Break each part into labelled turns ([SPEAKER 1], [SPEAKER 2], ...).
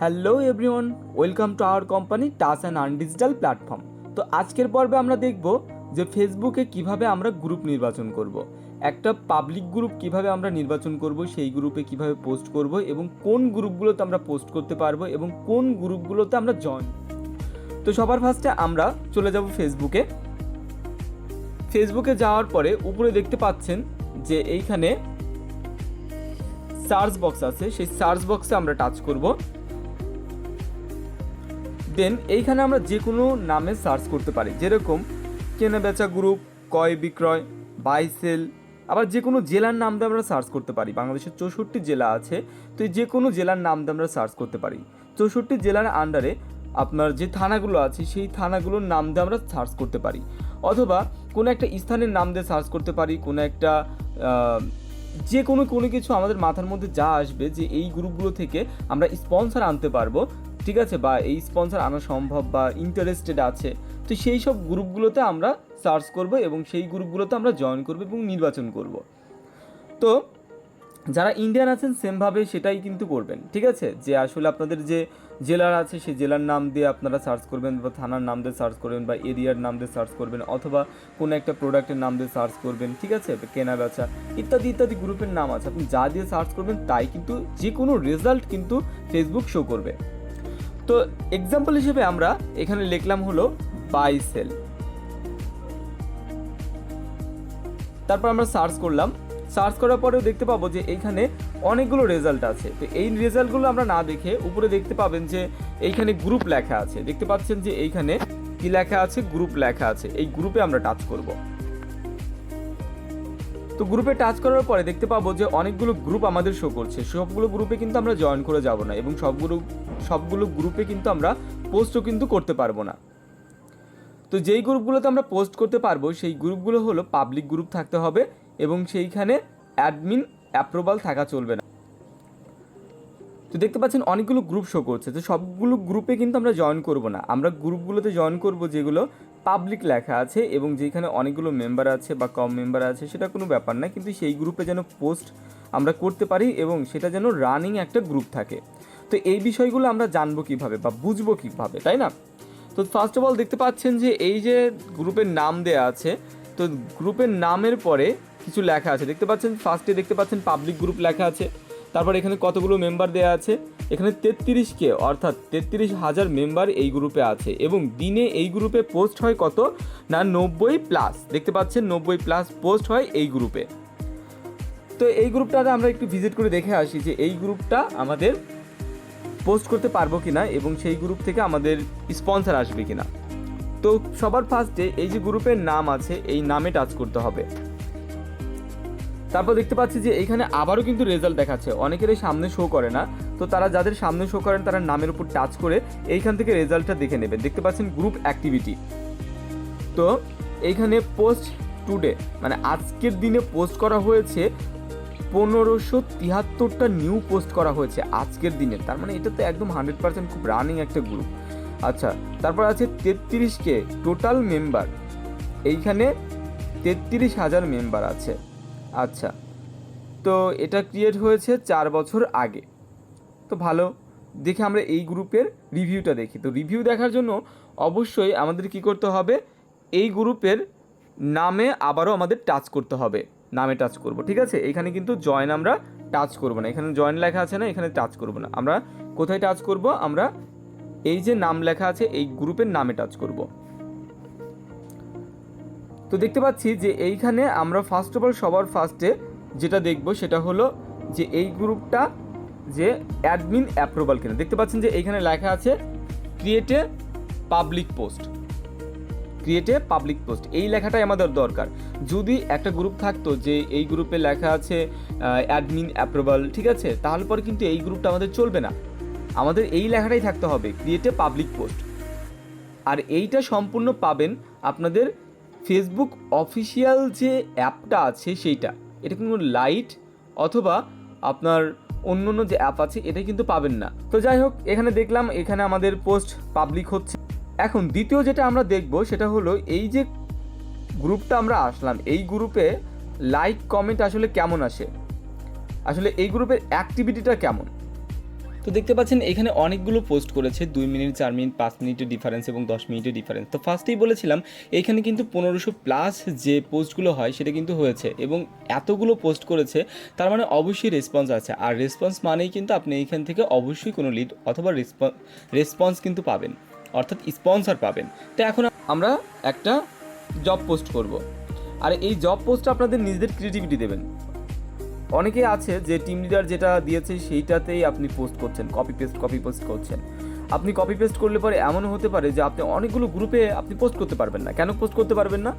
[SPEAKER 1] Hello everyone, welcome to our company task and earn digital platform. তো আজকের পর্বে আমরা দেখব যে ফেসবুকে কীভাবে আমরা গ্রুপ নির্বাচন করব। একটা পাবলিক গ্রুপ কীভাবে আমরা নির্বাচন করব, সেই গ্রুপে কীভাবে পোস্ট করব এবং কোন গ্রুপগুলোতে আমরা পোস্ট করতে পারব এবং কোন গ্রুপগুলোতে আমরা জয়েন। তো সবার ফার্স্টে আমরা চলে যাব ফেসবুকে। ফেসবুকে যাওয়ার পরে উপরে দেখতে পাচ্ছেন যে এইখানে সার্চ বক্স আছে, সেই সার্চ বক্সে আমরা টাচ করব। দেন এইখানে আমরা যে কোনো নামে সার্চ করতে পারি। যেরকম কেনা বেচা গ্রুপ ক্রয় বিক্রয়, বাই সেল, আবার যে কোনো জেলার নাম দিয়ে আমরা সার্চ করতে পারি। বাংলাদেশের চৌষট্টি জেলা আছে, তো যে কোনো জেলার নাম দিয়ে আমরা সার্চ করতে পারি। চৌষট্টি জেলার আন্ডারে আপনার যে থানাগুলো আছে, সেই থানাগুলোর নাম দিয়ে আমরা সার্চ করতে পারি। অথবা কোনো একটা স্থানের নাম দিয়ে সার্চ করতে পারি, কোনো একটা যে কোনো কোনো কিছু আমাদের মাথার মধ্যে যা আসবে যে এই গ্রুপগুলো থেকে আমরা স্পন্সর আনতে পারব ঠিক আছে? বা এই স্পন্সর আনা সম্ভব বা ইন্টারেস্টেড আছে, তো সেই সব গ্রুপগুলোতে আমরা সার্চ করব এবং সেই গ্রুপগুলোতে আমরা জয়েন করব এবং নির্বাচন করব। তো যারা ইন্ডিয়ান আছেন সেমভাবে সেটাই কিন্তু করবেন, ঠিক আছে? যে আসলে আপনাদের যে জেলার আছে, সেই জেলার নাম দিয়ে আপনারা সার্চ করবেন বা থানার নাম দিয়ে সার্চ করবেন বা এরিয়ার নাম দিয়ে সার্চ করবেন অথবা কোনো একটা প্রোডাক্টের নাম দিয়ে সার্চ করবেন, ঠিক আছে? কেনা, বেচা ইত্যাদি ইত্যাদি গ্রুপের নাম আছে। আপনি যা দিয়ে সার্চ করবেন, তাই কিন্তু যে কোনো রেজাল্ট কিন্তু ফেসবুক শো করবে। তো এক্সাম্পল হিসেবে আমরা এখানে লিখলাম হলো বাই সেল তারপর আমরা সার্চ করলাম। সার্চ করার পরেও দেখতে পাবো যে এইখানে অনেকগুলো রেজাল্ট আছে। তো এই রেজাল্টগুলো আমরা না দেখে উপরে দেখতে পাবেন যে এইখানে গ্রুপ লেখা আছে। দেখতে পাচ্ছেন যে এইখানে কি লেখা আছে? গ্রুপ লেখা আছে। এই গ্রুপে আমরা টাচ করব। তো গ্রুপে টাচ করার পরে দেখতে পাবো যে অনেকগুলো গ্রুপ আমাদের শো করছে। সবগুলো গ্রুপে কিন্তু আমরা জয়েন করে যাব না এবং সবগুলো সবগুলো গ্রুপে কিন্তু আমরা পোস্টও কিন্তু করতে পারব না। তো যেই গ্রুপগুলোতে আমরা পোস্ট করতে পারব, সেই গ্রুপগুলো হলো পাবলিক গ্রুপ থাকতে হবে এবং সেইখানে অ্যাডমিন অ্যাপ্রুভাল থাকা চলবে না। তো দেখতে পাচ্ছেন অনেকগুলো গ্রুপ শো করছে। তো সবগুলো গ্রুপে কিন্তু আমরা জয়েন করব না। আমরা গ্রুপগুলোতে জয়েন করব যেগুলো পাবলিক লেখা আছে এবং যেখানে অনেকগুলো মেম্বার আছে বা কম মেম্বার আছে, সেটা কোনো ব্যাপার না। কিন্তু সেই গ্রুপে যেন পোস্ট আমরা করতে পারি এবং সেটা যেন রানিং একটা গ্রুপ থাকে। তো এই বিষয়গুলো আমরা জানব কীভাবে বা বুঝব কীভাবে, তাই না? তো ফার্স্ট অফ অল দেখতে পাচ্ছেন যে এই যে গ্রুপের নাম দেয়া আছে, তো গ্রুপের নামের পরে কিছু লেখা আছে। দেখতে পাচ্ছেন ফার্স্টে দেখতে পাচ্ছেন পাবলিক গ্রুপ লেখা আছে। তারপর এখানে কতগুলো মেম্বার দেওয়া আছে। এখানে তেত্রিশ কে অর্থাৎ তেত্রিশ হাজার মেম্বার এই গ্রুপে আছে এবং দিনে এই গ্রুপে পোস্ট হয় কত? না, নব্বই প্লাস দেখতে পাচ্ছেন, নব্বই প্লাস পোস্ট হয় এই গ্রুপে তো এই গ্রুপটাতে আমরা একটু ভিজিট করে দেখে আসি যে এই গ্রুপটা আমাদের পোস্ট করতে পারব কিনা এবং সেই গ্রুপ থেকে আমাদের স্পন্সর আসবে কিনা। তো সবার ফার্স্টে এই যে গ্রুপের নাম আছে, এই নামে টাচ করতে হবে। তারপর দেখতে পাচ্ছি যে এখানে আবারও কিন্তু রেজাল্ট দেখাচ্ছে। অনেকেরই সামনে শো করে না। তো তারা যাদের সামনে শো করেন, তারা নামের উপর টাচ করে এইখান থেকে রেজাল্টটা দেখে নেবেন দেখতে পাচ্ছেন গ্রুপ অ্যাক্টিভিটি তো এইখানে পোস্ট টুডে মানে আজকের দিনে পোস্ট করা হয়েছে, পনেরোশো তিয়াত্তরটা নিউ পোস্ট করা হয়েছে আজকের দিনে। তার মানে এটা তো একদম হান্ড্রেড পার্সেন্ট খুব রানিং একটা গ্রুপ আচ্ছা তারপর আছে তেত্রিশকে টোটাল মেম্বার এইখানে তেত্রিশ হাজার মেম্বার আছে। আচ্ছা। তো এটা ক্রিয়েট হয়েছে চার বছর আগে। তো ভালো, দেখে আমরা এই গ্রুপের রিভিউটা দেখি। তো রিভিউ দেখার জন্য অবশ্যই আমাদের কি করতে হবে, এই গ্রুপের নামে আবারও আমাদের টাচ করতে হবে। নামে টাচ করব, ঠিক আছে? এখানে কিন্তু জয়েন আমরা টাচ করব না। এখানে জয়েন লেখা আছে না, এখানে টাচ করব না। আমরা কোথায় টাচ করব? আমরা এই যে নাম লেখা আছে, এই গ্রুপের নামে টাচ করব। তো দেখতে পাচ্ছি যে এইখানে আমরা ফার্স্ট অফ অল সবার ফার্স্টে যেটা দেখব সেটা হলো যে এই গ্রুপটা যে অ্যাডমিন অ্যাপ্রুভাল কিনা। দেখতে পাচ্ছেন যে এইখানে লেখা আছে ক্রিয়েটে পাবলিক পোস্ট ক্রিয়েটে পাবলিক পোস্ট এই লেখাটাই আমাদের দরকার। যদি একটা গ্রুপ থাকতো যে এই গ্রুপে লেখা আছে অ্যাডমিন অ্যাপ্রুভাল ঠিক আছে? তাহলে পরে কিন্তু এই গ্রুপটা আমাদের চলবে না। আমাদের এই লেখাটাই থাকতে হবে ক্রিয়েটে পাবলিক পোস্ট আর এইটা সম্পূর্ণ পাবেন আপনাদের ফেসবুক অফিসিয়াল যে অ্যাপটা আছে সেইটা, এটা কিন্তু লাইট অথবা আপনার অন্য অন্য যে অ্যাপ আছে এটা কিন্তু পাবেন না। তো যাই হোক, এখানে দেখলাম, এখানে আমাদের পোস্ট পাবলিক হচ্ছে। এখন দ্বিতীয় যেটা আমরা দেখব সেটা হলো এই যে গ্রুপটা আমরা আসলাম, এই গ্রুপে লাইক কমেন্ট আসলে কেমন আসে? আসলে এই গ্রুপের অ্যাক্টিভিটিটা কেমন? তো দেখতে পাচ্ছেন, এখানে অনেকগুলো পোস্ট করেছে, দুই মিনিট, চার মিনিট, পাঁচ মিনিটের ডিফারেন্স এবং দশ মিনিটের ডিফারেন্স তো ফার্স্টেই বলেছিলাম, এখানে কিন্তু পনেরোশো প্লাস যে পোস্টগুলো হয়, সেটা কিন্তু হয়েছে এবং এতগুলো পোস্ট করেছে, তার মানে অবশ্যই রেসপন্স আছে। আর রেসপন্স মানেই কিন্তু আপনি এইখান থেকে অবশ্যই কোনো লিড অথবা রেসপন্স রেসপন্স কিন্তু পাবেন, অর্থাৎ স্পন্সর পাবেন। তো এখন আমরা একটা জব পোস্ট করব। আর এই জব পোস্টটা আপনাদের নিজেদের ক্রিয়েটিভিটি দেবেন। অনেকে আছে যে টিম লিডার যেটা দিয়েছে সেইটাতেই আপনি পোস্ট করছেন কপি পেস্ট কপি পেস্ট করছেন। আপনি কপি পেস্ট করলে পরে এমনও হতে পারে যে আপনি অনেকগুলো গ্রুপে আপনি পোস্ট করতে পারবেন না। কেন পোস্ট করতে পারবেন না?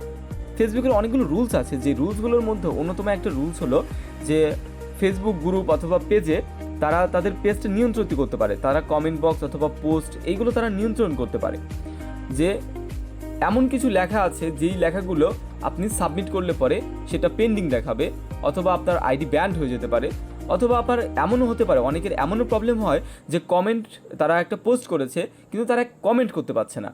[SPEAKER 1] ফেসবুকের অনেকগুলো রুলস আছে। যে রুলসগুলোর মধ্যে অন্যতম একটা রুলস হলো যে ফেসবুক গ্রুপ অথবা পেজে তারা তাদের পেজটা নিয়ন্ত্রিত করতে পারে। তারা কমেন্ট বক্স অথবা পোস্ট এইগুলো তারা নিয়ন্ত্রণ করতে পারে। যে এমন কিছু লেখা আছে, যেই লেখাগুলো আপনি সাবমিট করলে পরে সেটা পেন্ডিং দেখাবে, অথবা আপনার আইডি ব্যান্ড হয়ে যেতে পারে, অথবা আপনার এমনও হতে পারে, অনেকের এমনও প্রবলেম হয় যে কমেন্ট তারা একটা পোস্ট করেছে, কিন্তু তারা কমেন্ট করতে পারছে না।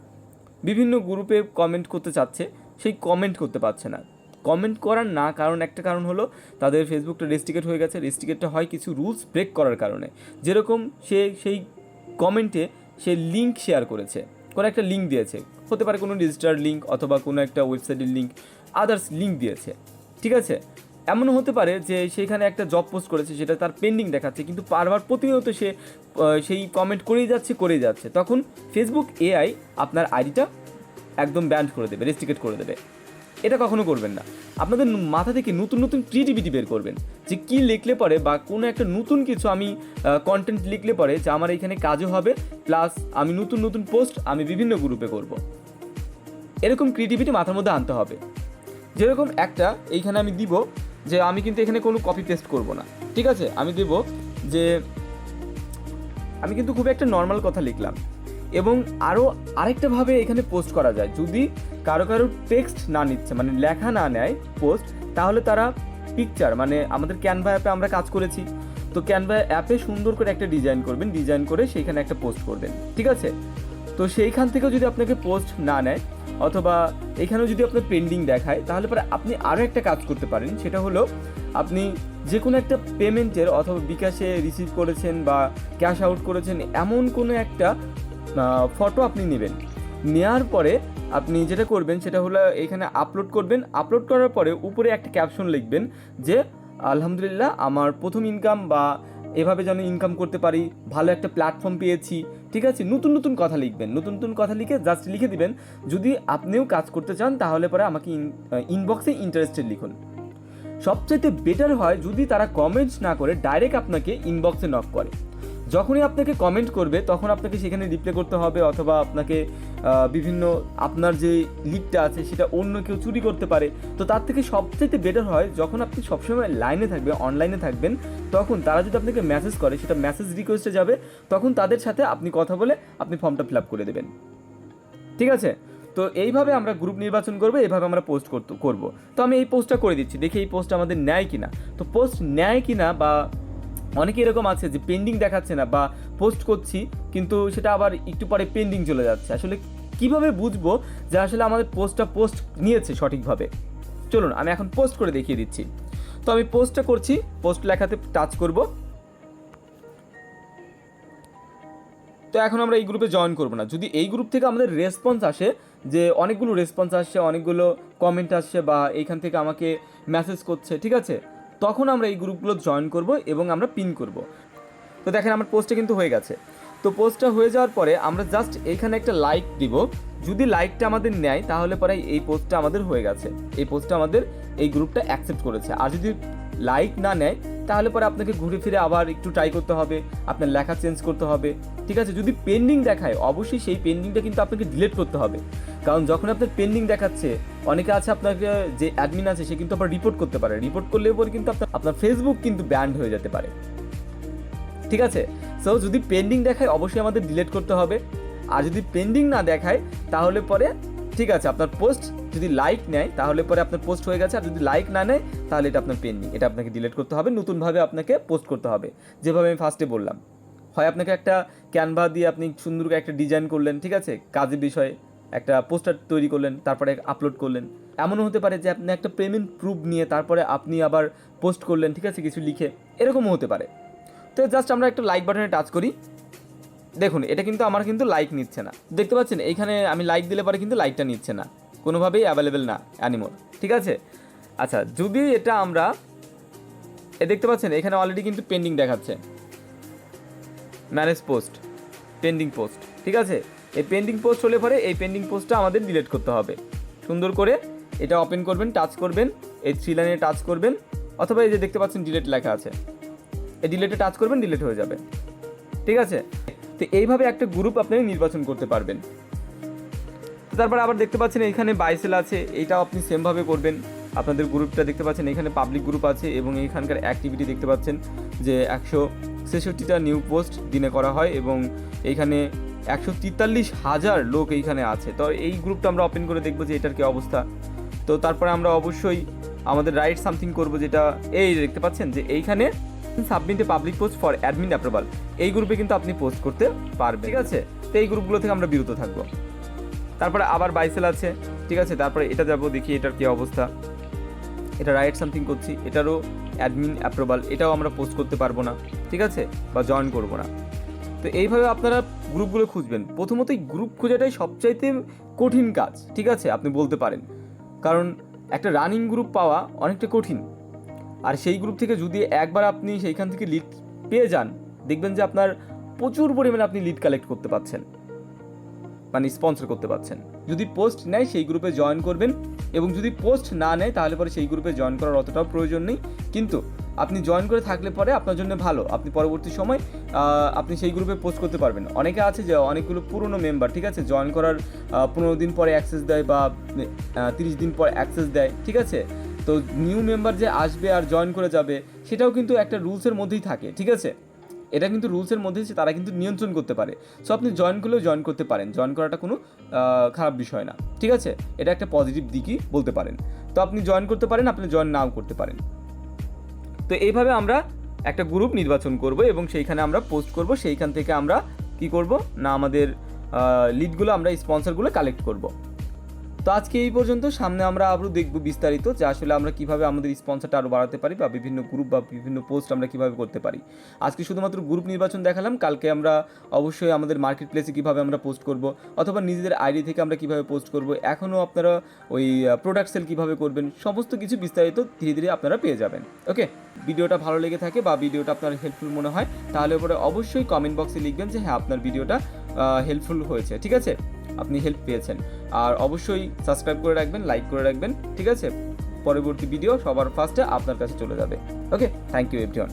[SPEAKER 1] বিভিন্ন গ্রুপে কমেন্ট করতে চাচ্ছে, সেই কমেন্ট করতে পারছে না। কমেন্ট করার না কারণ, একটা কারণ হলো তাদের ফেসবুকটা রেস্ট্রিকেট হয়ে গেছে রেস্ট্রিকেটটা হয় কিছু রুলস ব্রেক করার কারণে। যেরকম সে, সেই কমেন্টে সে লিঙ্ক শেয়ার করেছে, কোনো একটা লিঙ্ক দিয়েছে। হতে পারে কোনো রেজিস্টার লিঙ্ক অথবা কোনো একটা ওয়েবসাইটের লিঙ্ক আদার্স লিঙ্ক দিয়েছে, ঠিক আছে? এমনও হতে পারে যে সেখানে একটা জব পোস্ট করেছে, সেটা তার পেন্ডিং দেখাচ্ছে, কিন্তু বারবার প্রতিনিয়ত সে সেই কমেন্ট করেই যাচ্ছে করেই যাচ্ছে। তখন ফেসবুক এআই আপনার আইডিটা একদম ব্যান্ড করে দেবে রেস্ট্রিকেট করে দেবে। এটা কখনো করবেন না। আপনাদের মাথা থেকে নতুন নতুন ক্রিয়েটিভিটি বের করবেন যে কী লিখলে পরে বা কোনো একটা নতুন কিছু আমি কন্টেন্ট লিখলে পরে যে আমার এখানে কাজও হবে প্লাস আমি নতুন নতুন পোস্ট আমি বিভিন্ন গ্রুপে করব। এরকম ক্রিয়েটিভিটি মাথার মধ্যে আনতে হবে। যেরকম একটা, এইখানে আমি দিব যে আমি কিন্তু এখানে কোনো কপি পেস্ট করব না। ঠিক আছে? আমি দেব যে, আমি কিন্তু খুব একটা নর্মাল কথা লিখলাম। এবং আরও আরেকটাভাবে এখানে পোস্ট করা যায়। যদি কারও কারও টেক্সট না নিচ্ছে মানে লেখা না নেয় পোস্ট তাহলে তারা পিকচার মানে আমাদের ক্যানভা অ্যাপে আমরা কাজ করেছি। তো ক্যানভা অ্যাপে সুন্দর করে একটা ডিজাইন করবেন ডিজাইন করে সেইখানে একটা পোস্ট করবেন, ঠিক আছে? তো সেইখান থেকেও যদি আপনাকে পোস্ট না নেয়, অথবা এখানেও যদি আপনার পেন্ডিং দেখায়, তাহলে পরে আপনি আরও একটা কাজ করতে পারেন। সেটা হলো আপনি যে কোনো একটা পেমেন্টের অথবা বিকাশে রিসিভ করেছেন বা ক্যাশ আউট করেছেন, এমন কোনো একটা ফটো আপনি নেবেন। নেওয়ার পরে আপনি যেটা করবেন সেটা হলো এখানে আপলোড করবেন। আপলোড করার পরে উপরে একটা ক্যাপশন লিখবেন যে, আলহামদুলিল্লাহ, আমার প্রথম ইনকাম বা এভাবে যেন ইনকাম করতে পারি, ভালো একটা প্ল্যাটফর্ম পেয়েছি। ঠিক আছে? নতুন নতুন কথা লিখবেন। নতুন নতুন কথা লিখে জাস্ট লিখে দিবেন। যদি আপনিও কাজ করতে চান, তাহলে পরে আমাকে ইনবক্সে ইন্টারেস্টেড লিখুন। সবচাইতে বেটার হয় যদি তারা কমেন্টস না করে ডাইরেক্ট আপনাকে ইনবক্সে নক করে। যখনই আপনাকে কমেন্ট করবে, তখন আপনাকে সেখানে রিপ্লাই করতে হবে অথবা আপনাকে বিভিন্ন আপনার যে লিকটা আছে সেটা অন্য কেউ চুরি করতে পারে। তো তার থেকে সবচেয়ে বেটার হয়, যখন আপনি সবসময় লাইনে থাকবেন অনলাইনে থাকবেন, তখন তারা যদি আপনাকে মেসেজ করে, সেটা মেসেজ রিকোয়েস্টে যাবে, তখন তাদের সাথে আপনি কথা বলে আপনি ফর্মটা ফিল আপ করে দেবেন। ঠিক আছে? তো এইভাবে আমরা গ্রুপ নির্বাচন করব, এইভাবে আমরা পোস্ট করতে, করব। তো আমি এই পোস্টটা করে দিচ্ছি, দেখি এই পোস্টটা আমাদের নেয় কিনা। তো পোস্ট নেয় কিনা বা অনেকে এরকম আছে যে পেন্ডিং দেখাচ্ছে না বা পোস্ট করছি, কিন্তু সেটা আবার একটু পরে পেন্ডিং চলে যাচ্ছে। আসলে কীভাবে বুঝব যে আসলে আমাদের পোস্টটা পোস্ট নিয়েছে সঠিকভাবে? চলুন, আমি এখন পোস্ট করে দেখিয়ে দিচ্ছি। তো আমি পোস্টটা করছি পোস্ট লেখাতে টাচ করব। তো এখন আমরা এই গ্রুপে জয়েন করব না। যদি এই গ্রুপ থেকে আমাদের রেসপন্স আসে, যে অনেকগুলো রেসপন্স আসছে, অনেকগুলো কমেন্ট আসছে বা এইখান থেকে আমাকে মেসেজ করছে, ঠিক আছে? তখন আমরা এই গ্রুপগুলো জয়েন করব এবং আমরা পিন করব। তো দেখেন আমার পোস্টটা কিন্তু হয়ে গেছে। তো পোস্টটা হয়ে যাওয়ার পরে আমরা জাস্ট এইখানে একটা লাইক দিব। যদি লাইকটা আমাদের নেয়, তাহলে পরে এই পোস্টটা আমাদের হয়ে গেছে। এই পোস্টটা আমাদের এই গ্রুপটা অ্যাকসেপ্ট করেছে। আর যদি লাইক না নেয় তাহলে পরে আপনাকে ঘুরে ফিরে আবার একটু ট্রাই করতে হবে, আপনার লেখা চেঞ্জ করতে হবে, ঠিক আছে? যদি পেন্ডিং দেখায়, অবশ্যই সেই পেন্ডিংটা কিন্তু আপনাকে ডিলেট করতে হবে। কারণ যখন আপনার পেন্ডিং দেখাচ্ছে, অনেকে আছে আপনাকে যে অ্যাডমিন আছে, সে কিন্তু আবার রিপোর্ট করতে পারে। রিপোর্ট করলে পরে কিন্তু আপনার আপনার ফেসবুক কিন্তু ব্যান্ড হয়ে যেতে পারে। ঠিক আছে? সো যদি পেন্ডিং দেখায়, অবশ্যই আমাদের ডিলেট করতে হবে। আর যদি পেন্ডিং না দেখায়, তাহলে পরে ঠিক আছে, আপনার পোস্ট যদি লাইক নেয়, তাহলে পরে আপনার পোস্ট হয়ে গেছে, আর যদি লাইক না নেয়, তাহলে এটা আপনার পেন্ডিং এটা আপনাকে ডিলিট করতে হবে, নতুনভাবে আপনাকে পোস্ট করতে হবে। যেভাবে আমি ফার্স্টে বললাম, হয় আপনাকে একটা ক্যানভা দিয়ে আপনি সুন্দর একটা ডিজাইন করলেন, ঠিক আছে, কাজের বিষয়ে একটা পোস্টার তৈরি করলেন, তারপরে আপলোড করলেন। এমনও হতে পারে যে আপনি একটা পেমেন্ট প্রুফ নিয়ে তারপরে আপনি আবার পোস্ট করলেন, ঠিক আছে, কিছু লিখে, এরকমও হতে পারে। তো জাস্ট আমরা একটা লাইক বাটনে টাচ করি। দেখুন, এটা কিন্তু আমার কিন্তু লাইক নিচ্ছে না। দেখতে পাচ্ছেন, এইখানে আমি লাইক দিলে পরে কিন্তু লাইকটা নিচ্ছে না। কোনোভাবেই অ্যাভেলেবেল না অ্যানিমোর ঠিক আছে? আচ্ছা যদি এটা আমরা, এ দেখতে পাচ্ছেন, এখানে অলরেডি কিন্তু পেন্ডিং দেখাচ্ছে। ম্যারেজ পোস্ট পেন্ডিং পোস্ট ঠিক আছে? এই পেন্ডিং পোস্ট হলে পরে এই পেন্ডিং পোস্টটা আমাদের ডিলিট করতে হবে। সুন্দর করে এটা ওপেন করবেন টাচ করবেন, এই থ্রি লাইনে টাচ করবেন, অথবা এই যে দেখতে পাচ্ছেন ডিলেট লেখা আছে। এই ডিলেটে টাচ করবেন ডিলেট হয়ে যাবে। ঠিক আছে? তো এইভাবে একটা গ্রুপ আপনি নির্বাচন করতে পারবেন। তারপর আবার দেখতে পাচ্ছেন এখানে বাইসেল আছে এইটাও আপনি সেমভাবে করবেন। আপনাদের গ্রুপটা দেখতে পাচ্ছেন, এখানে পাবলিক গ্রুপ আছে এবং এখানকার অ্যাক্টিভিটি দেখতে পাচ্ছেন যে একশো ছেষট্টিটা নিউ পোস্ট দিনে করা হয় এবং এইখানে একশো তেতাল্লিশ হাজার লোক এইখানে আছে। তো এই গ্রুপটা আমরা ওপেন করে দেখব যে এটার কী অবস্থা। তো তারপরে আমরা অবশ্যই আমাদের রাইট সামথিং করব যেটা এই দেখতে পাচ্ছেন যে এইখানে submit a public post for admin approval এই গ্রুপে কিন্তু আপনি পোস্ট করতে পারবেন। ঠিক আছে? তো এই গ্রুপগুলো থেকে আমরা বিরত থাকব। তারপরে আবার বাইসেল আছে। ঠিক আছে? তারপরে এটা যাব, দেখি এটার কী অবস্থা। এটা রাইট সামথিং করছি। এটারও অ্যাডমিন অ্যাপ্রুভাল এটাও আমরা পোস্ট করতে পারব না। ঠিক আছে? বা জয়েন করব না। তো এইভাবে আপনারা গ্রুপগুলো খুঁজবেন। প্রথমত এই গ্রুপ খোঁজাটাই সবচাইতে কঠিন কাজ। ঠিক আছে? আপনি বলতে পারেন। কারণ একটা রানিং গ্রুপ পাওয়া অনেকটা কঠিন। আর সেই গ্রুপ থেকে যদি একবার আপনি সেইখান থেকে লিড পেয়ে যান, দেখবেন যে আপনার প্রচুর পরিমাণে আপনি লিড কালেক্ট করতে পারছেন। মানে স্পন্সর করতে পারছেন। যদি পোস্ট নেয়, সেই গ্রুপে জয়েন করবেন এবং যদি পোস্ট না নেয়, তাহলে পরে সেই গ্রুপে জয়েন করার অতটাও প্রয়োজন নেই। কিন্তু আপনি জয়েন করে থাকলে পরে আপনার জন্য ভালো। আপনি পরবর্তী সময় আপনি সেই গ্রুপে পোস্ট করতে পারবেন। অনেকে আছে যে অনেকগুলো পুরনো মেম্বার ঠিক আছে? জয়েন করার পনেরো দিন পরে অ্যাক্সেস দেয় বা তিরিশ দিন পর অ্যাক্সেস দেয়, ঠিক আছে? তো নিউ মেম্বার যে আসবে আর জয়েন করে যাবে, সেটাও কিন্তু একটা রুলসের মধ্যেই থাকে, ঠিক আছে? এটা কিন্তু রুলসের মধ্যে তারা কিন্তু নিয়ন্ত্রণ করতে পারে। সো আপনি জয়েন করলেও জয়েন করতে পারেন। জয়েন করাটা কোনো খারাপ বিষয় না, ঠিক আছে? এটা একটা পজিটিভ দিকই বলতে পারেন। তো আপনি জয়েন করতে পারেন, আপনি জয়েন নাও করতে পারেন। তো এইভাবে আমরা একটা গ্রুপ নির্বাচন করব এবং সেইখানে আমরা পোস্ট করব। সেইখান থেকে আমরা কি করব? না, আমাদের লিডগুলো আমরা স্পন্সরগুলো কালেক্ট করব। তো আজকে এই পর্যন্ত, সামনে আমরা আরও দেখব বিস্তারিত যে আসলে আমরা কীভাবে আমাদের স্পন্সরটা আরও বাড়াতে পারি বা বিভিন্ন গ্রুপ বা বিভিন্ন পোস্ট আমরা কীভাবে করতে পারি। আজকে শুধুমাত্র গ্রুপ নির্বাচন দেখালাম, কালকে আমরা অবশ্যই আমাদের মার্কেট প্লেসে কীভাবে আমরা পোস্ট করব অথবা নিজেদের আইডি থেকে আমরা কীভাবে পোস্ট করব, এখনও আপনারা ওই প্রোডাক্ট সেল কীভাবে করবেন, সমস্ত কিছু বিস্তারিত ধীরে ধীরে আপনারা পেয়ে যাবেন। ওকে ভিডিওটা ভালো লেগে থাকে বা ভিডিওটা আপনার হেল্পফুল মনে হয়, তাহলে পরে অবশ্যই কমেন্ট বক্সে লিখবেন যে হ্যাঁ আপনার ভিডিওটা হেল্পফুল হয়েছে, ঠিক আছে? আপনি হেল্প পেয়েছেন। আর অবশ্যই সাবস্ক্রাইব করে রাখবেন লাইক করে রাখবেন, ঠিক আছে? পরবর্তী ভিডিও সবার ফার্স্টে আপনার কাছে চলে যাবে। Okay thank you everyone